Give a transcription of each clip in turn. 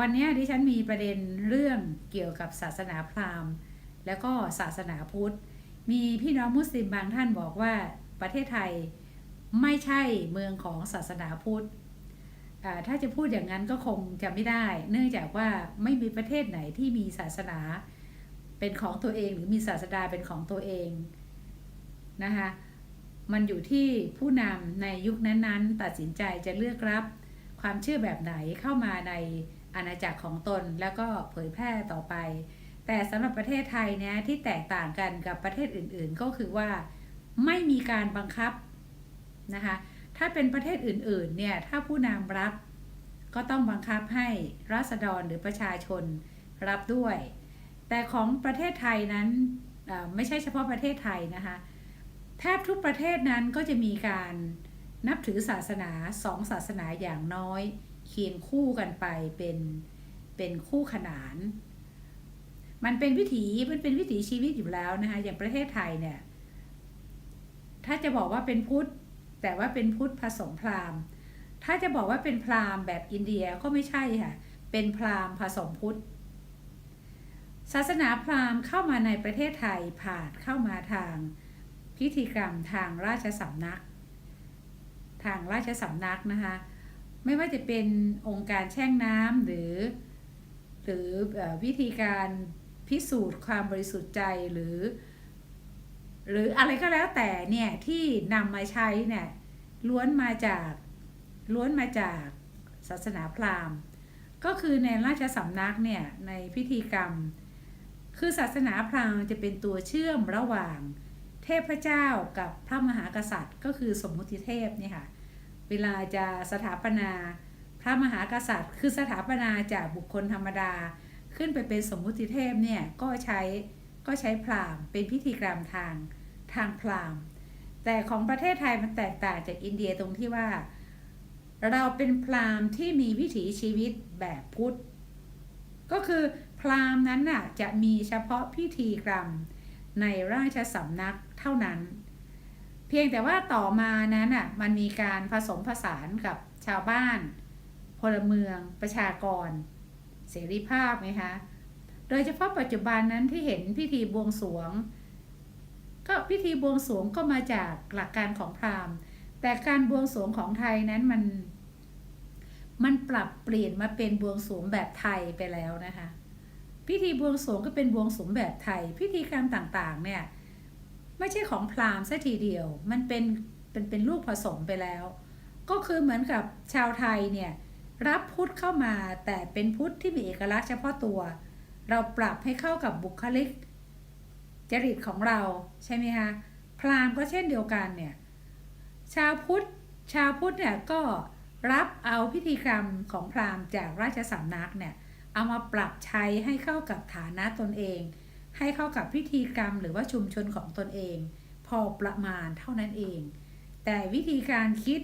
วันนี้ดิฉันมีประเด็นเรื่องเกี่ยวกับศาสนาพราหมณ์ แล้วก็ศาสนาพุทธ มีพี่น้องมุสลิมบางท่านบอกว่าประเทศไทยไม่ใช่เมืองของศาสนาพุทธถ้าจะพูดอย่างนั้นก็คงจะไม่ได้ เนื่องจากว่าไม่มีประเทศไหนที่มีศาสนาเป็นของตัวเองหรือมีศาสดาเป็นของตัวเองนะคะมันอยู่ที่ผู้นำในยุคนั้นๆ ตัดสินใจจะเลือกรับความเชื่อแบบไหนเข้ามาใน อาณาจักรของตนแล้วก็เผยแพร่ต่อไป แต่สำหรับประเทศไทยเนี่ยที่แตกต่างกันกับประเทศอื่นๆ ก็คือว่าไม่มีการบังคับนะคะถ้าเป็นประเทศอื่นๆเนี่ยถ้าผู้นำรับก็ต้องบังคับให้ราษฎรหรือประชาชนรับด้วย แต่ของประเทศไทยนั้นไม่ใช่เฉพาะประเทศไทยนะคะแทบทุกประเทศนั้นก็จะมีการนับถือศาสนาสองศาสนาอย่างน้อย เคียงคู่กันไปเป็นเป็นคู่ขนาน มันเป็นวิถีมันเป็นวิถีชีวิตอยู่แล้วนะคะอย่างประเทศไทยเนี่ย ถ้าจะบอกว่าเป็นพุทธแต่ว่าเป็นพุทธผสมพราหมณ์ ถ้าจะบอกว่าเป็นพราหมณ์แบบอินเดียก็ไม่ใช่ค่ะ เป็นพราหมณ์ผสมพุทธ ศาสนาพราหมณ์เข้ามาในประเทศไทยผ่านเข้ามาทางพิธีกรรมทางราชสำนัก ทางราชสำนักนะคะ ไม่ว่าจะเป็นองค์การแช่งน้ำหรือ หรือวิธีการพิสูจน์ความบริสุทธิ์ใจหรือ หรืออะไรก็แล้วแต่เนี่ยที่นำมาใช้เนี่ยล้วนมาจากล้วนมาจากศาสนาพราหมณ์ ก็คือในราชสำนักเนี่ยในพิธีกรรม คือศาสนาพราหมณ์จะเป็นตัวเชื่อมระหว่างเทพเจ้ากับพระมหากษัตริย์ ก็คือสมมุติเทพเนี่ยค่ะ เวลาจะสถาปนา พระมหากษัตริย์ คือสถาปนาจากบุคคลธรรมดา ขึ้นไปเป็นสมมุติเทพเนี่ยก็ใช้ก็ใช้พราหมณ์เป็นพิธีกรรมทางทางพราหมณ์แต่ของประเทศไทยมันแตกต่างจากอินเดียตรงที่ว่า เราเป็นพราหมณ์ที่มีวิถีชีวิตแบบพุทธ ก็คือพราหมณ์นั้นน่ะจะมีเฉพาะพิธีกรรมในราชสำนักเท่านั้น เพียงแต่ว่าต่อมานั้นอะมันมีการผสมผสานกับชาวบ้านพลเมืองประชากร เสรีภาพไหมคะโดยเฉพาะปัจจุบันนั้นที่เห็นพิธีบวงสรวง ก็พิธีบวงสรวงก็มาจากหลักการของพราหมณ์ แต่การบวงสรวงของไทยนั้นมัน มันปรับเปลี่ยนมาเป็นบวงสรวงแบบไทยไปแล้วนะคะ พิธีบวงสรวงก็เป็นบวงสรวงแบบไทย พิธีกรรมต่างๆเนี่ย ไม่ใช่ของพราหมณ์ซะทีเดียว มันเป็นเป็นเป็นลูกผสมไปแล้ว ก็คือเหมือนกับชาวไทยเนี่ยรับพุทธเข้ามาแต่เป็นพุทธที่มีเอกลักษณ์เฉพาะตัว เราปรับให้เข้ากับบุคลิก จริตของเราใช่ไหมคะพราหมณ์ก็เช่นเดียวกันเนี่ยชาวพุทธชาวพุทธเนี่ยก็รับเอาพิธีกรรมของพราหมณ์จากราชสำนักเนี่ยเอามาปรับใช้ให้เข้ากับฐานะตนเอง ให้เข้ากับพิธีกรรมหรือว่าชุมชนของตนเอง พอประมาณเท่านั้นเอง แต่วิธีการคิด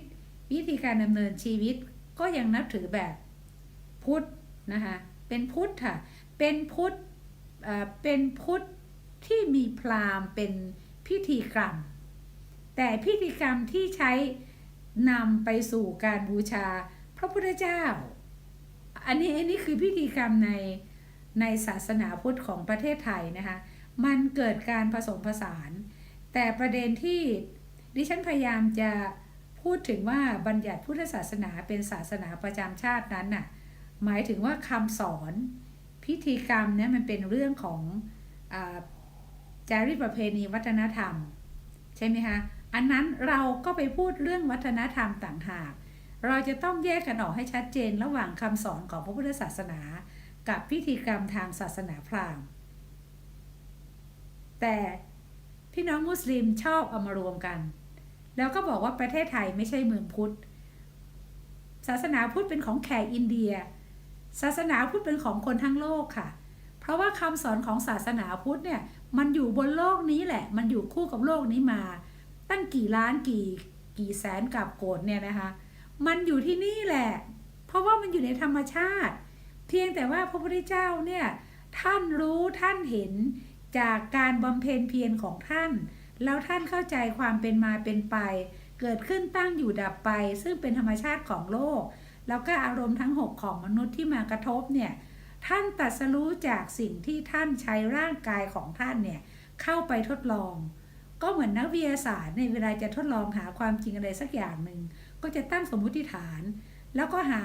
วิธีการดำเนินชีวิตก็ยังนับถือแบบพุทธนะคะเป็นพุทธค่ะเป็นพุทธเอ่อเป็นพุทธที่มีพราหมณ์เป็นพิธีกรรม แต่พิธีกรรมที่ใช้นำไปสู่การบูชาพระพุทธเจ้า อันนี้อันนี้คือพิธีกรรมใน ในศาสนาพุทธของประเทศไทยนะคะมันเกิดการผสมผสาน แต่ประเด็นที่ดิฉันพยายามจะพูดถึงว่าบัญญัติพุทธศาสนาเป็นศาสนาประจำชาตินั้นน่ะหมายถึงว่าคำสอนพิธีกรรมเนี่ยมันเป็นเรื่องของอจารีตประเพณีวัฒนธรรม ใช่ไหมคะอันนั้นเราก็ไปพูดเรื่องวัฒนธรรมต่างหาก เราจะต้องแยกกันออกให้ชัดเจนระหว่างคำสอนของพระพุทธศาสนา กับพิธีกรรมทางศาสนาพราหมณ์ แต่พี่น้องมุสลิมชอบเอามารวมกัน แล้วก็บอกว่าประเทศไทยไม่ใช่เมืองพุทธ ศาสนาพุทธเป็นของแขกอินเดีย ศาสนาพุทธเป็นของคนทั้งโลกค่ะ เพราะว่าคำสอนของศาสนาพุทธเนี่ยมันอยู่บนโลกนี้แหละ มันอยู่คู่กับโลกนี้มา ตั้งกี่ล้านกี่กี่แสนกับโกดเนี่ยนะคะ มันอยู่ที่นี่แหละ เพราะว่ามันอยู่ในธรรมชาติ เพียงแต่ว่าพระพุทธเจ้าเนี่ยท่านรู้ท่านเห็นจากการบำเพ็ญเพียรของท่าน แล้วท่านเข้าใจความเป็นมาเป็นไป เกิดขึ้นตั้งอยู่ดับไป ซึ่งเป็นธรรมชาติของโลก แล้วก็อารมณ์ทั้ง 6 ของมนุษย์ที่มากระทบเนี่ยท่านตัดสรู้จากสิ่งที่ท่านใช้ร่างกายของท่านเนี่ยเข้าไปทดลอง ก็เหมือนนักวิทยาศาสตร์ในเวลาจะทดลองหาความจริงอะไรสักอย่างหนึ่งก็จะตั้งสมมุติฐาน แล้วก็หา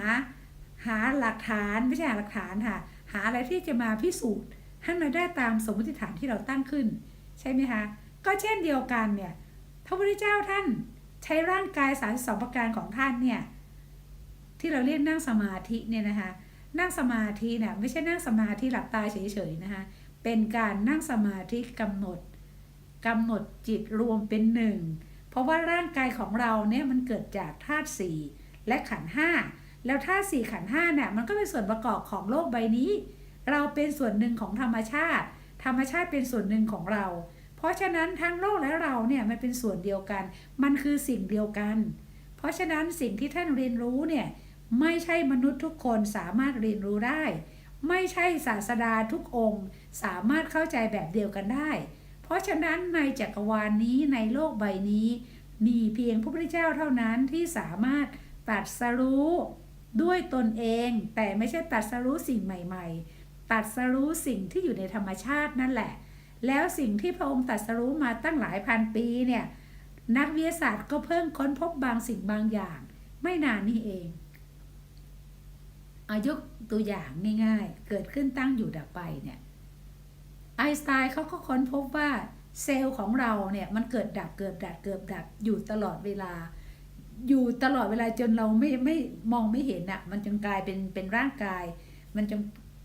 หาหลักฐานไม่ใช่หาหลักฐานค่ะ หาอะไรที่จะมาพิสูจน์ให้มันได้ตามสมมติฐานที่เราตั้งขึ้น ใช่ไหมคะ ก็เช่นเดียวกันเนี่ยพระพุทธเจ้าท่านใช้ร่างกายสารสองประการของท่านเนี่ยที่เราเรียกนั่งสมาธิเนี่ยนะคะ นั่งสมาธิเนี่ยไม่ใช่นั่งสมาธิหลับตาเฉยๆนะคะเป็นการนั่งสมาธิกำหนดกำหนดจิตรวมเป็นหนึ่งเพราะว่าร่างกายของเราเนี่ยมันเกิดจากธาตุสี่และขันห้า แล้วธาตุสี่ขันธ์ห้าเนี่ยมันก็เป็นส่วนประกอบของโลกใบนี้ เราเป็นส่วนหนึ่งของธรรมชาติ ธรรมชาติเป็นส่วนหนึ่งของเรา เพราะฉะนั้นทั้งโลกและเราเนี่ยมันเป็นส่วนเดียวกัน มันคือสิ่งเดียวกัน เพราะฉะนั้นสิ่งที่ท่านเรียนรู้เนี่ยไม่ใช่มนุษย์ทุกคนสามารถเรียนรู้ได้ ไม่ใช่ศาสดาทุกองค์ สามารถเข้าใจแบบเดียวกันได้ เพราะฉะนั้นในจักรวาลนนี้ในโลกใบนี้ มีเพียงพระพุทธเจ้าเท่านั้นที่สามารถตรัดสรู้ ด้วยตนเอง แต่ไม่ใช่ตัดสรู้สิ่งใหม่ ๆ ตัดสรู้สิ่งที่อยู่ในธรรมชาตินั่นแหละ แล้วสิ่งที่พระองค์ตัดสรู้มาตั้งหลายพันปีเนี่ยนักวิทยาศาสตร์ก็เพิ่งค้นพบบางสิ่งบางอย่าง ไม่นานนี้เองอายกตัวอย่างง่ายๆ เกิดขึ้นตั้งอยู่ดับไปเนี่ยไอน์สไตน์เขาก็ค้นพบว่าเซลล์ของเราเนี่ยมันเกิดดับเกิดดับเกิดดับอยู่ตลอดเวลา อยู่ตลอดเวลาจนเราไม่ไม่มองไม่เห็นอะ่ะ มันจนกลายเป็นเป็นร่างกาย มันจน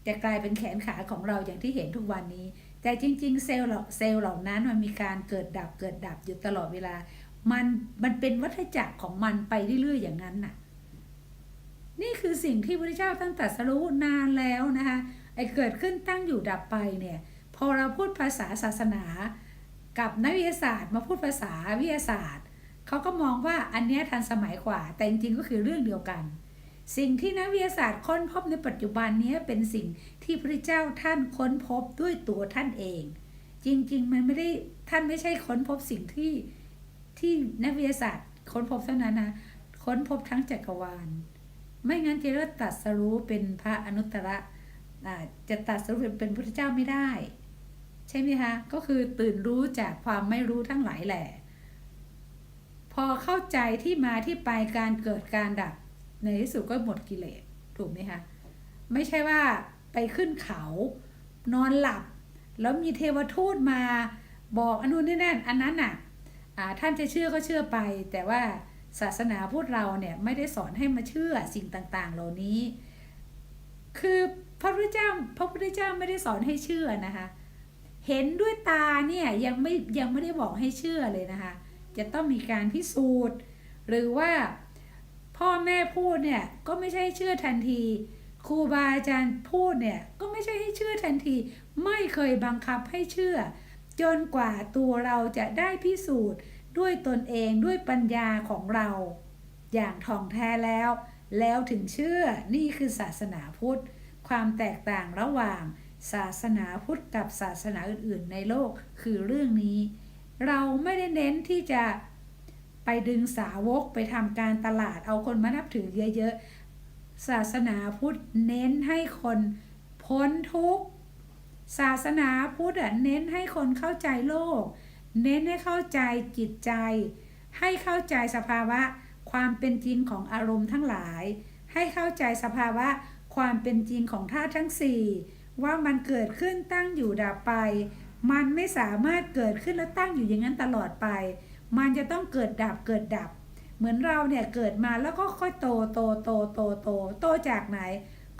จะกลายเป็นแขนขาของเราอย่างที่เห็นทุกวันนี้ แต่จริง ๆ เซลล์เหล่าเซลล์เหล่านั้นมันมีการเกิดดับเกิดดับอยู่ตลอดเวลา มันมันเป็นวัฏจักรของมันไปเรื่อยๆอย่างนั้นน่ะ นี่คือสิ่งที่พระเจ้าตั้งแต่สรู้นานแล้วนะคะไอ้เกิดขึ้นตั้งอยู่ดับไปเนี่ย พอเราพูดภาษาศาสนา กับนักวิทยาศาสตร์ มาพูดภาษาวิทยาศาสตร์ เขาก็มองว่าอันนี้ทันสมัยกว่า แต่จริงๆก็คือเรื่องเดียวกัน สิ่งที่นักวิทยาศาสตร์ค้นพบในปัจจุบันนี้เป็นสิ่งที่พระเจ้าท่านค้นพบด้วยตัวท่านเอง จริงๆ มันไม่ได้ท่านไม่ใช่ค้นพบสิ่งที่ที่นักวิทยาศาสตร์ ค้นพบเท่านั้นนะค้นพบทั้งจักรวาล ไม่งั้นจะเรียกตัดสรู้เป็นพระอนุตตรจะตัดสรู้เป็นพระเจ้าไม่ได้ ใช่ไหมคะ ก็คือตื่นรู้จากความไม่รู้ทั้งหลายแหละ พอเข้าใจที่มาที่ไปการเกิดการดับ ในที่สุดก็หมดกิเลสถูกไหมคะไม่ใช่ว่าไปขึ้นเขานอนหลับ แล้วมีเทวทูตมาบอกอนุนี่นั่นอันนั้นน่ะท่านจะเชื่อก็เชื่อไป แต่ว่าศาสนาพูดเราเนี่ยไม่ได้สอนให้มาเชื่อสิ่งต่างๆ เหล่านี้ คือพระพุทธเจ้าพระพุทธเจ้าไม่ได้สอนให้เชื่อนะคะ เห็นด้วยตาเนี่ยยังไม่ยังไม่ได้บอกให้เชื่อเลยนะคะ จะต้องมีการพิสูจน์ หรือว่าพ่อแม่พูดเนี่ยก็ไม่ใช่เชื่อทันทีครูบาอาจารย์พูดเนี่ยก็ไม่ใช่ให้เชื่อทันที ไม่เคยบังคับให้เชื่อ จนกว่าตัวเราจะได้พิสูจน์ด้วยตนเองด้วยปัญญาของเรา อย่างท่องแท้แล้ว แล้วถึงเชื่อนี่คือศาสนาพุทธ ความแตกต่างระหว่างศาสนาพุทธกับศาสนาอื่นๆ ในโลกคือเรื่องนี้ เราไม่ได้เน้นที่จะไปดึงสาวกไปทำการตลาดเอาคนมานับถือเยอะๆ ศาสนาพุทธเน้นให้คนพ้นทุกข์ ศาสนาพุทธเน้นให้คนเข้าใจโลก เน้นให้เข้าใจจิตใจ ให้เข้าใจสภาวะความเป็นจริงของอารมณ์ทั้งหลาย ให้เข้าใจสภาวะความเป็นจริงของธาตุทั้งสี่ว่ามันเกิดขึ้นตั้งอยู่ดับไป มันไม่สามารถเกิดขึ้นแล้วตั้งอยู่อย่างนั้นตลอดไป มันจะต้องเกิดดับเกิดดับ เหมือนเราเนี่ยเกิดมาแล้วก็ค่อยโตโตโตโตโตโตจากไหน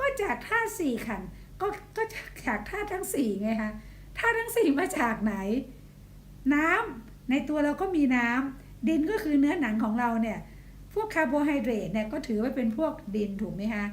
ก็จากธาตุสี่ขันก็ก็จากธาตุทั้งสี่ไงคะธาตุทั้งสี่มาจากไหน น้ำในตัวเราก็มีน้ำดินก็คือเนื้อหนังของเราเนี่ยพวกคาร์โบไฮเดรตเนี่ยก็ถือว่าเป็นพวกดินถูกไหมคะ